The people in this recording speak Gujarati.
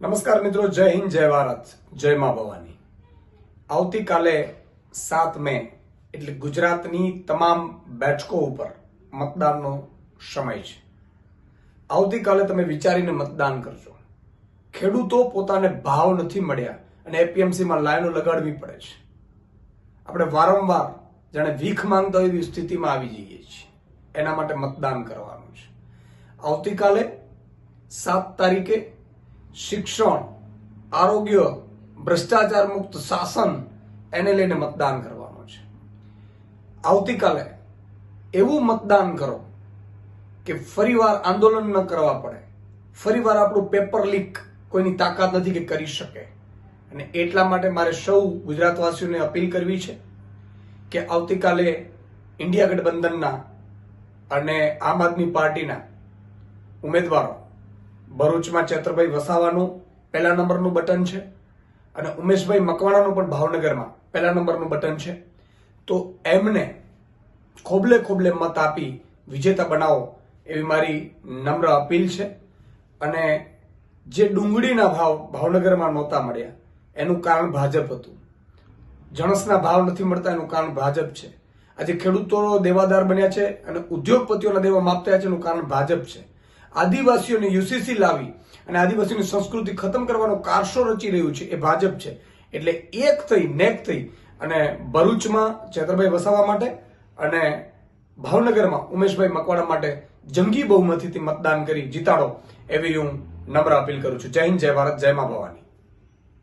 નમસ્કાર મિત્રો, જય હિન્દ, જય ભારત, જય મા ભવાની. આવતીકાલે સાત મે, એટલે ગુજરાતની તમામ બેઠકો ઉપર મતદાનનો સમય છે. આવતીકાલે તમે વિચારીને મતદાન કરજો. ખેડૂતો પોતાને ભાવ નથી મળ્યા અને એપીએમસીમાં લાઈનો લગાડવી પડે છે. આપણે વારંવાર જાણે ભીખ માંગતા હોય એવી સ્થિતિમાં આવી જઈએ છીએ. એના માટે મતદાન કરવાનું છે. આવતીકાલે સાત તારીખે શિક્ષણ, આરોગ્ય, ભ્રષ્ટાચાર મુક્ત શાસન એને લઈને મતદાન કરવાનું છે. આવતીકાલે એવું મતદાન કરો કે ફરીવાર આંદોલન ન કરવા પડે. ફરીવાર આપણું પેપર લીક કોઈની તાકાત નથી કે કરી શકે. અને એટલા માટે મારે સૌ ગુજરાતવાસીઓને અપીલ કરવી છે કે આવતીકાલે ઇન્ડિયા ગઠબંધનના અને આમ આદમી પાર્ટીના ઉમેદવારો ભરૂચમાં ચેતરભાઈ વસાવાનું પહેલા નંબરનું બટન છે અને ઉમેશભાઈ મકવાણાનું પણ ભાવનગરમાં પહેલા નંબરનું બટન છે. તો એમને ખોબલે ખોબલે મત આપી વિજેતા બનાવો એવી મારી નમ્ર અપીલ છે. અને જે ડુંગળીના ભાવ ભાવનગરમાં નહોતા મળ્યા, એનું કારણ ભાજપ હતું. જણસના ભાવ નથી મળતા, એનું કારણ ભાજપ છે. આજે ખેડૂતો દેવાદાર બન્યા છે અને ઉદ્યોગપતિઓના દેવા માપતા છે, એનું કારણ ભાજપ છે. આદિવાસીઓને યુસીસી લાવી અને આદિવાસીની સંસ્કૃતિ ખતમ કરવાનો કારસો રચી રહ્યું છે, એ ભાજપ છે. એટલે એક થઈ, નેક થઈ અને ભરૂચમાં ચેતરભાઈ વસાવા માટે અને ભાવનગરમાં ઉમેશભાઈ મકવાણા માટે જંગી બહુમતીથી મતદાન કરી જીતાડો, એવી હું નમ્ર અપીલ કરું છું. જય હિન્દ, જય ભારત, જય મા ભવાની.